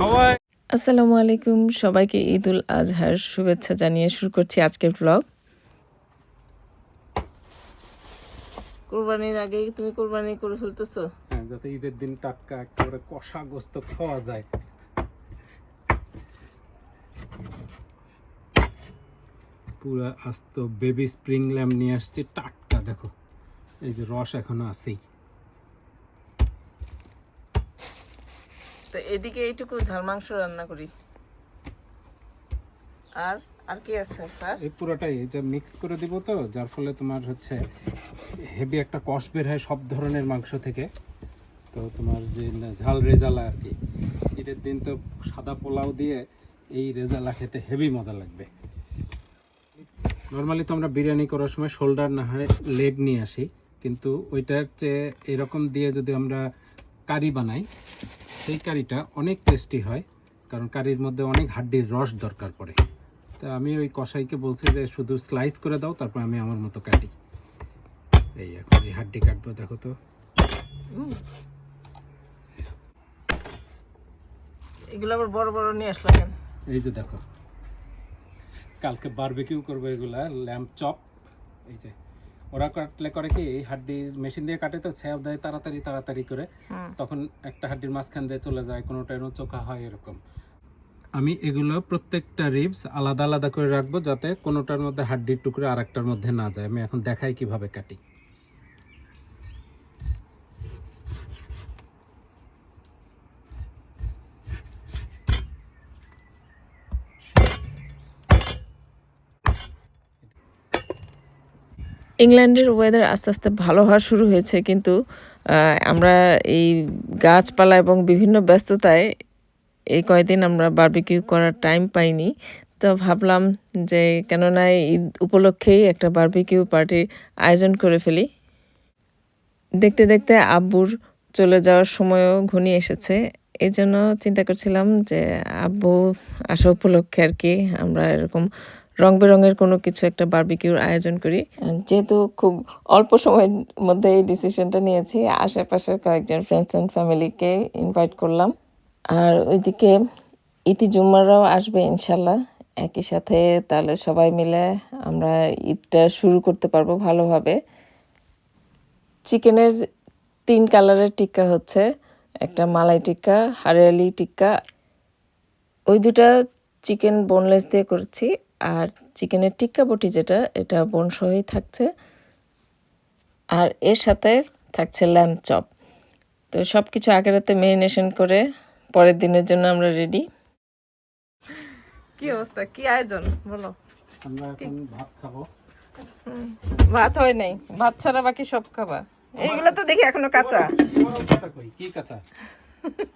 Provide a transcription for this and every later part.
সবাই আসসালামু আলাইকুম সবাইকে ঈদ উল আজহার শুভেচ্ছা জানিয়ে শুরু করছি আজকের ব্লগ কোরবানির আগে তুমি কোরবানি করে ফেলতেছো? হ্যাঁ যাতে ঈদের দিন টাটকা একেবারে কষা গোস্ত খাওয়া যায়। পুরো আস্ত বেবি স্প্রিং ল্যাম্প নিয়ে আসছি টাটকা দেখো। এই যে রস এখনও আছেই। তো এদিকে এইটুকু ঝাল মাংস রান্না করি। আর আর কি আছে, স্যার? এই পুরোটাই, এটা মিক্স করে দিব তো, যার ফলে তোমার হচ্ছে হেভি একটা কষ বের হয় সব ধরনের মাংস থেকে। তো তোমার যে ঝাল রেজালা আর কি, ঈদের দিন তো সাদা পোলাও দিয়ে এই রেজালা খেতে হেভি মজা লাগবে। নর্মালি তো আমরা বিরিয়ানি করার সময় শোল্ডার না হয় লেগ নিয়ে আসি, কিন্তু ওইটার চেয়ে এরকম দিয়ে যদি আমরা কারি বানাই সেই কারিটা অনেক টেস্টি হয় কারণ কারির মধ্যে অনেক হাড্ডির রস দরকার পড়ে। তা আমি ওই কসাইকে বলছি যে শুধু স্লাইস করে দাও তারপর আমি আমার মতো কাটি। এই এখন এই হাড্ডি কাটবো দেখো তো। এগুলো আবার বড় বড় নিয়ে আসলাম কেন? এই যে দেখো। কালকে বারবিকিউ করব এগুলা ল্যাম্প চপ এই যে। ওরা কাটলে করে কি এই হাড্ডি মেশিন দিয়ে কাটে তো স্যাপ দেয় তাড়াতাড়ি তাড়াতাড়ি করে। তখন একটা হাড্ডির মাঝখান দিয়ে চলে যায় কোনোটা এরকম চোখা হয় এরকম। আমি এগুলো প্রত্যেকটা রিবস আলাদা আলাদা করে রাখব যাতে কোনোটার মধ্যে হাড্ডির টুকরো আর একটার মধ্যে না যায়। আমি এখন দেখাই কীভাবে কাটি। ইংল্যান্ডের ওয়েদার আস্তে আস্তে ভালো হওয়া শুরু হয়েছে, কিন্তু আমরা এই গাছপালা এবং বিভিন্ন ব্যস্ততায় এই কয়দিন আমরা বার্বিকিউ করার টাইম পাইনি। তো ভাবলাম যে কেননা ঈদ উপলক্ষেই একটা বারবিকিউ পার্টির আয়োজন করে ফেলি। দেখতে দেখতে আব্বুর চলে যাওয়ার সময়ও ঘনিয়ে এসেছে। এই জন্য চিন্তা করছিলাম যে আব্বু আসা উপলক্ষে আর কি আমরা এরকম রং বেরঙের কোনো কিছু একটা বার্বিকিউর আয়োজন করি। যেহেতু খুব অল্প সময়ের মধ্যে এই ডিসিশনটা নিয়েছি, আশেপাশের কয়েকজন ফ্রেন্ডস অ্যান্ড ফ্যামিলিকে ইনভাইট করলাম। আর ওইদিকে ইতি জুম্মারাও আসবে ইনশাল্লাহ, একই সাথে তাহলে সবাই মিলে আমরা ঈদটা শুরু করতে পারব ভালোভাবে। চিকেনের তিন কালারের টিক্কা হচ্ছে, একটা মালাই টিক্কা, হারিয়ালি টিক্কা। ওই দুটা চিকেন বোনলেস দিয়ে করেছি। আর চিকেনের টিক্কা বটি যেটা এটা বোন সহই থাকছে। আর এর সাথে থাকছে ল্যাম্প চপ তো সব কিছু আগে রাতে মেরিনেশন করে পরের দিনের জন্য আমরা রেডি কি অবস্থা? কি আয়োজন? বলো। আমরা এখন ভাত খাব। ভাত হয় নাই। ভাত ছাড়া বাকি সব খাবা। এইগুলো তো দেখি এখনও কাঁচা। কি কাঁচা?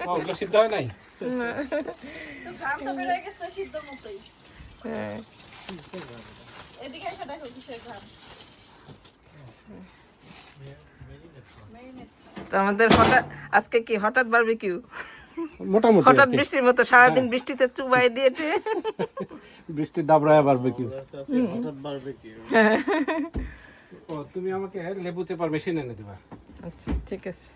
ও, ওগুলো সিদ্ধ হয়। হ্যাঁ তো আমাদের হঠাৎ আজকে কি? হঠাৎ বারবিকিউ মোটামুটি হঠাৎ বৃষ্টির মতো সারাদিন বৃষ্টিতে চুবাই দিয়ে টিয়ে। বৃষ্টি দাবড়ায় পারবে কি ও তুমি আমাকে লেবু চেপার মেশিন এনে দেবা। আচ্ছা ঠিক আছে।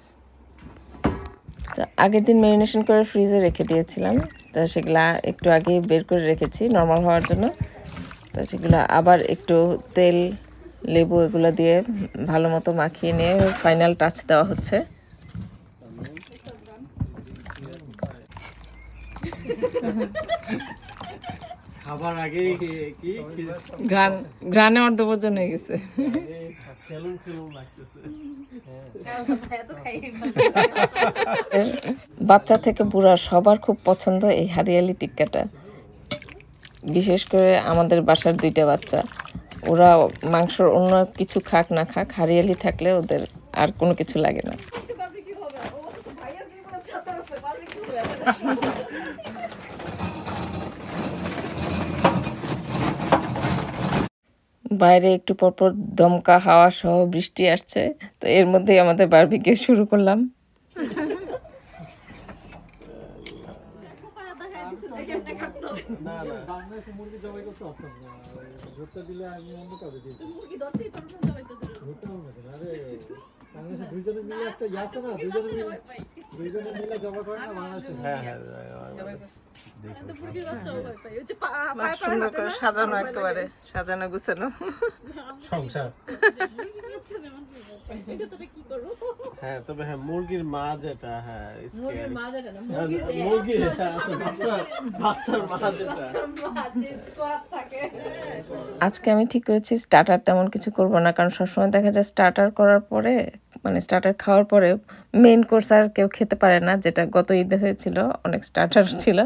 তো আগের দিন ম্যারিনেশন করে ফ্রিজে রেখে দিয়েছিলাম। তো সেগুলা একটু আগে বের করে রেখেছি নর্মাল হওয়ার জন্য। তো সেগুলো আবার একটু তেল লেবু এগুলো দিয়ে ভালো মতো মাখিয়ে নিয়ে ফাইনাল টাচ দেওয়া হচ্ছে। খাবার আগে কি- কি কি- ঘ্রাণ হয়ে গেছে। খেলুম খেলুম লাগতেছে। বাচ্চা থেকে বুড়া সবার খুব পছন্দ এই হারিয়ালি টিক্কাটা। বিশেষ করে আমাদের বাসার দুইটা বাচ্চা, ওরা মাংসর অন্য কিছু খাক না খাক, হারিয়ালি থাকলে ওদের আর কোনো কিছু লাগে না। বাইরে একটু পরপর দমকা হাওয়া সহ বৃষ্টি আসছে, তো এর মধ্যেই আমাদের বারবিকিউ শুরু করলাম। না না। ধরতে দিলে আমি অন্য কাউকে দিই। ধরতে পারব না ধরতে পারব না। আরে বাংলাদেশে দুইজনে মিলে একটা ইয়ে আছে না দুইজনে মিলে হ্যাঁ হ্যাঁ সুন্দর করে সাজানো একেবারে সাজানো গুছানো। সংসার। হ্যাঁ তবে হ্যাঁ মুরগির যেটা হ্যাঁ মুরগি বাচ্চার মা যেটা। আজকে আমি ঠিক করেছি স্টার্টার তেমন কিছু করব না কারণ সবসময় দেখা যায় স্টার্টার করার পরে মানে স্টার্টার খাওয়ার পরে মেন কোর্স আর কেউ খেতে পারে না যেটা গত ঈদে হয়েছিল অনেক স্টার্টার ছিল।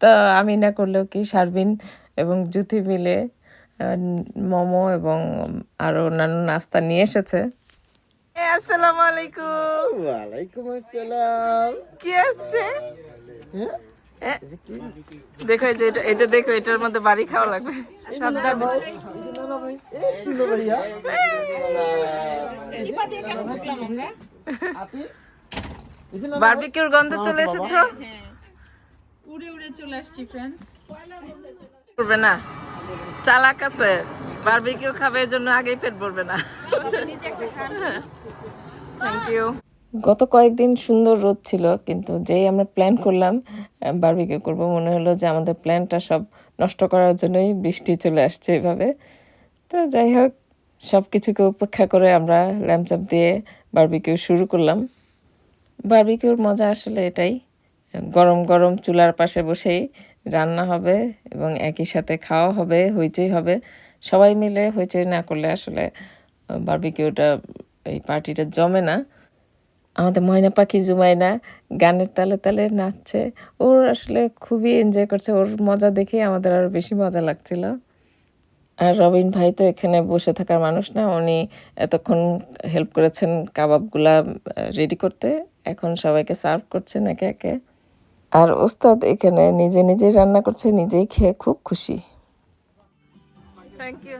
তো আমি না করলেও কি সারবিন এবং জুতি মিলে মোমো এবং আরও অন্যান্য নাস্তা নিয়ে এসেছে। আসসালামু আলাইকুম। ওয়ালাইকুম আসসালাম। কি আসছে? দেখো যে এটা এটা দেখো এটার মধ্যে বাড়ি খাওয়া লাগবে। সাবধানে বারবিকিউর গন্ধ চলে এসেছ? উড়ে উড়ে চলে আসছি ফ্রেন্ডস করবে না। চালাক আছে। বারবিকিউ খাবে এর জন্য আগেই পেট ভরবে না। থ্যাংক ইউ গত কয়েকদিন সুন্দর রোদ ছিল কিন্তু যেই আমরা প্ল্যান করলাম বারবিকিউ করব মনে হলো যে আমাদের প্ল্যানটা সব নষ্ট করার জন্যই বৃষ্টি চলে আসছে এভাবে। তো যাই হোক সব কিছুকে উপেক্ষা করে আমরা ল্যাম্পচাপ দিয়ে বারবিকিউ শুরু করলাম। বারবিকিউর মজা আসলে এটাই। গরম গরম চুলার পাশে বসেই রান্না হবে এবং একই সাথে খাওয়া হবে, হইচই হবে। সবাই মিলে হইচই না করলে আসলে বারবিকিউটা এই পার্টিটা জমে না। আমাদের ময়না পাখি জুমাইনা, গানের তালে তালে নাচছে। ওর আসলে খুবই এনজয় করছে। ওর মজা দেখে আমাদের আরও বেশি মজা লাগছিল। আর রবিন ভাই তো এখানে বসে থাকার মানুষ না। উনি এতক্ষণ হেল্প করেছেন কাবাবগুলা রেডি করতে। এখন সবাইকে সার্ভ করছেন একে একে। আর ওস্তাদ এখানে নিজে নিজেই রান্না করছে নিজেই খেয়ে খুব খুশি। থ্যাংক ইউ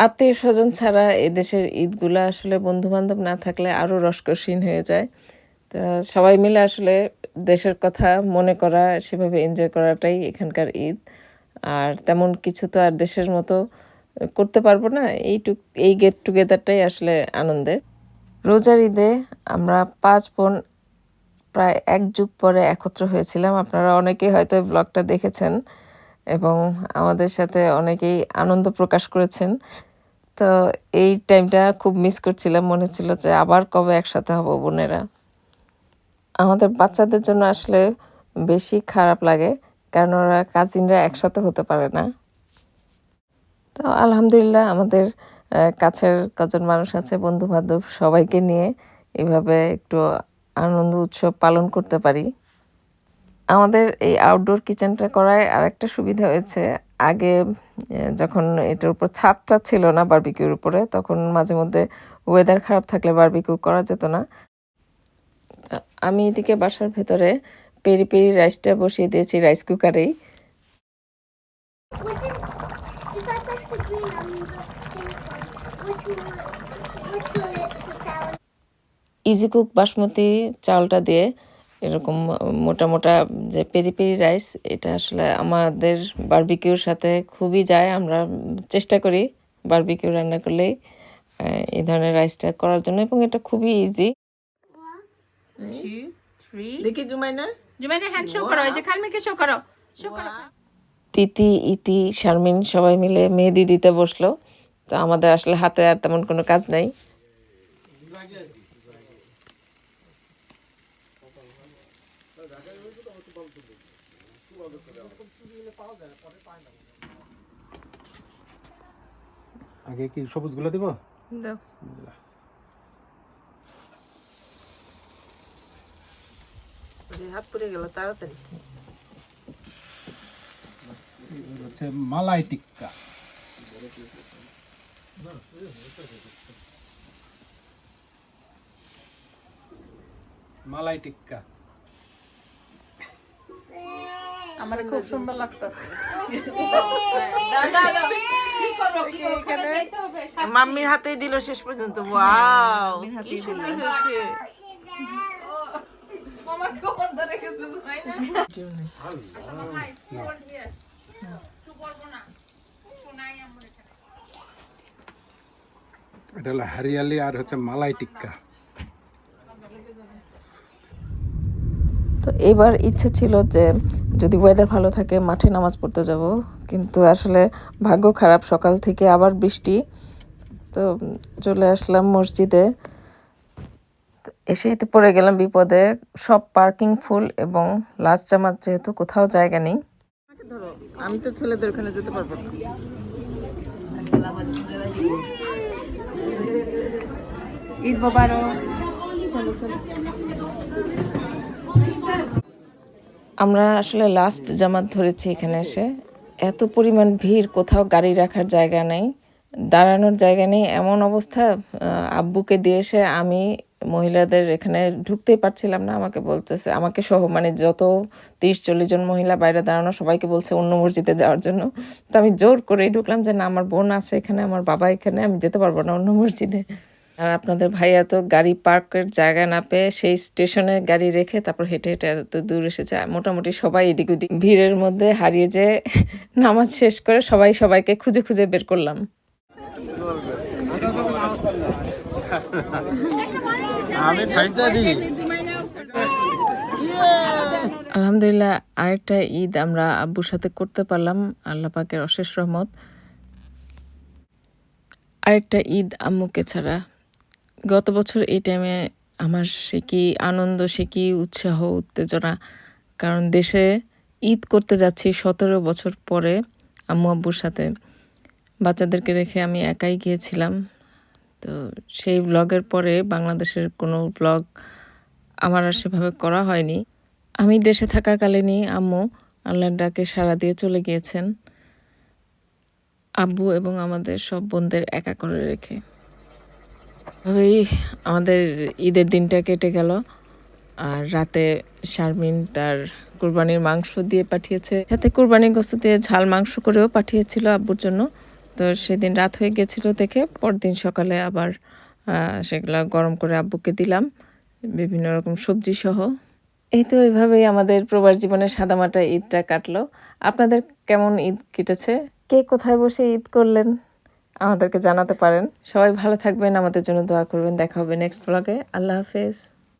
আত্মীয় স্বজন ছাড়া এদেশের ঈদগুলা আসলে বন্ধু বান্ধব না থাকলে আরও রসকসীন হয়ে যায়। তা সবাই মিলে আসলে দেশের কথা মনে করা সেভাবে এনজয় করাটাই এখানকার ঈদ। আর তেমন কিছু তো আর দেশের মতো করতে পারব না এইটুক এই গেট টুগেদারটাই আসলে আনন্দের। রোজার ঈদে আমরা পাঁচ বোন প্রায় এক যুগ পরে একত্র হয়েছিলাম। আপনারা অনেকেই হয়তো ব্লগটা দেখেছেন এবং আমাদের সাথে অনেকেই আনন্দ প্রকাশ করেছেন। তো এই টাইমটা খুব মিস করছিলাম। মনে হচ্ছিল যে আবার কবে একসাথে হব বোনেরা। আমাদের বাচ্চাদের জন্য আসলে বেশি খারাপ লাগে, কারণ ওরা কাজিনরা একসাথে হতে পারে না। তো আলহামদুলিল্লাহ আমাদের কাছের কজন মানুষ আছে বন্ধু বান্ধব সবাইকে নিয়ে এভাবে একটু আনন্দ উৎসব পালন করতে পারি। আমাদের এই আউটডোর কিচেনটা করায় আরেকটা সুবিধা হয়েছে। আগে যখন এটার উপর ছাদটা ছিল না বারবিকিউর উপরে, তখন মাঝে মধ্যে ওয়েদার খারাপ থাকলে বারবিকিউ করা যেত না। আমি এদিকে বাসার ভেতরে পেরি পেরি রাইসটা বসিয়ে দিয়েছি রাইস কুকারেই ইজি কুক বাসমতি চালটা দিয়ে এরকম মোটা মোটা যে পেরি পেরি রাইস এটা আসলে আমাদের বারবিকিউর সাথে খুবই যায়। আমরা চেষ্টা করি বারবিকিউ রান্না করলেই এই ধরনের রাইসটা করার জন্য এবং এটা খুবই ইজি দেখি জুমাইনা? হ্যান্ড শো করো এই যে খালমিকে শো করো শো করো। তিতি ইতি শারমিন সবাই মিলে মেহেদি দিতে বসল। তো আমাদের আসলে হাতে আর তেমন কোনো কাজ নাই। আগে কি সবুজগুলো দিব? হাত পুড়ে গেল তাড়াতাড়ি। হচ্ছে মালাই টিক্কা। মালাই টিক্কা। আমার খুব সুন্দর লাগতেছে। মাম্মির হাতেই দিল শেষ পর্যন্ত। ওয়াও কি সুন্দর হয়েছে। এটা হলো হারিয়ালি আর হচ্ছে মালাই টিক্কা। তো এবার ইচ্ছে ছিল যে যদি ওয়েদার ভালো থাকে মাঠে নামাজ পড়তে যাব। কিন্তু আসলে ভাগ্য খারাপ সকাল থেকে আবার বৃষ্টি। তো চলে আসলাম মসজিদে। এসেই তো পড়ে গেলাম বিপদে। সব পার্কিং ফুল এবং লাস্ট জামাত যেহেতু কোথাও জায়গা নেই। আমি তো ছেলেদের ওখানে যেতে পারব না। ঈদ মোবারক। চলো চলো। আমরা আসলে লাস্ট জামাত ধরেছি এখানে এসে। এত পরিমাণ ভিড়, কোথাও গাড়ি রাখার জায়গা নেই, দাঁড়ানোর জায়গা নেই, এমন অবস্থা। আব্বুকে দিয়ে এসে আমি মহিলাদের এখানে ঢুকতেই পারছিলাম না। আমাকে বলতেছে, আমাকে সহ মানে যত তিরিশ, চল্লিশ জন মহিলা বাইরে দাঁড়ানো, সবাইকে বলছে অন্য মসজিদে যাওয়ার জন্য। তো আমি জোর করেই ঢুকলাম যে, না, আমার বোন আছে এখানে, আমার বাবা এখানে, আমি যেতে পারব না অন্য মসজিদে। আর আপনাদের ভাইয়া তো গাড়ি পার্কের জায়গা না পেয়ে সেই স্টেশনে গাড়ি রেখে তারপর হেঁটে হেঁটে এত দূর এসেছে। মোটামুটি সবাই এদিক ওদিক ভিড়ের মধ্যে হারিয়ে যে নামাজ শেষ করে সবাই সবাইকে খুঁজে খুঁজে বের করলাম। আমি আলহামদুলিল্লাহ আরেকটা ঈদ আমরা আব্বুর সাথে করতে পারলাম আল্লাহ পাকের অশেষ রহমত। আরেকটা ঈদ আম্মুকে ছাড়া। গত বছর এই টাইমে আমার সে কি আনন্দ, সে কি উৎসাহ, উত্তেজনা? কারণ দেশে ঈদ করতে যাচ্ছি সতেরো বছর পরে আম্মু আব্বুর সাথে। বাচ্চাদেরকে রেখে আমি একাই গিয়েছিলাম। তো সেই ব্লগের পরে বাংলাদেশের কোনো ব্লগ আমার আর সেভাবে করা হয়নি। আমি দেশে থাকাকালীনই আম্মু আল্লাহর ডাকে সাড়া দিয়ে চলে গিয়েছেন। আব্বু এবং আমাদের সব বোনদের একা করে রেখে। এভাবেই আমাদের ঈদের দিনটা কেটে গেল, আর রাতে শারমিন তার কুরবানির মাংস দিয়ে পাঠিয়েছে। সাথে কুরবানির গোস্ত দিয়ে ঝাল মাংস করেও পাঠিয়েছিল আব্বুর জন্য। তো সেদিন রাত হয়ে গেছিল দেখে পরদিন সকালে আবার সেগুলা গরম করে আব্বুকে দিলাম। বিভিন্ন রকম সবজি সহ। এই তো এইভাবেই আমাদের প্রবাস জীবনের সাদামাটা ঈদটা কাটলো। আপনাদের কেমন ঈদ কেটেছে? কে কোথায় বসে ঈদ করলেন? আমাদেরকে জানাতে পারেন। সবাই ভালো থাকবেন, আমাদের জন্য দোয়া করবেন। দেখা হবে নেক্সট ব্লগে আল্লাহ হাফেজ।